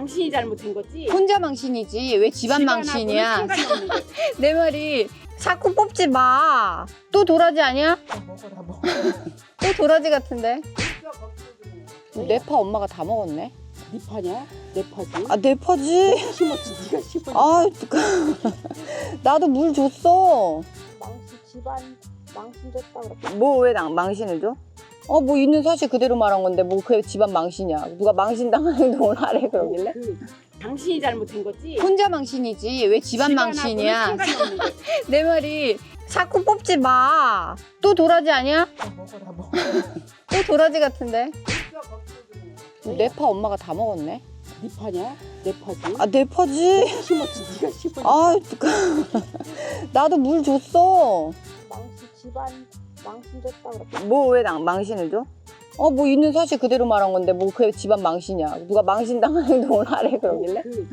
당신이 잘못한 거지. 혼자 망신이지 왜 집안 집안하고는 망신이야? 상관이 없는 거지. 내 말이 자꾸 뽑지 마. 또 도라지 아니야? 다 먹어. 또 도라지 같은데. 뇌파 엄마가 다 먹었네. 네 파냐? 내 파지. 아 뇌파지. 네가 심었지, 네가 심었지. 아 나도 물 줬어. 망신 집안 망신 줬다 그래. 뭐왜 망신을 줘? 어 뭐 있는 사실 그대로 말한 건데 뭐 그게 집안 망신이야. 누가 망신 당한 행동을 하래 그러길래? 그 당신이 잘못한 거지. 혼자 망신이지 왜 집안 집안하고는 망신이야? 상관이 없는 거지. 내 말이 자꾸 뽑지 마. 또 도라지 아니야? 다 먹어, 다 먹어. 또 도라지 같은데. 뇌파 엄마가 다 먹었네. 네 파냐? 내 파지. 아 뇌파지. 네가 심었지, 네가 심었지. 아 나도 물 줬어. 집안 망신 줬다 그래. 뭐왜 망신을 줘? 어 뭐 있는 사실 그대로 말한 건데 뭐 그게 집안 망신이야. 누가 망신 당한 행동을 하래 그러길래? 그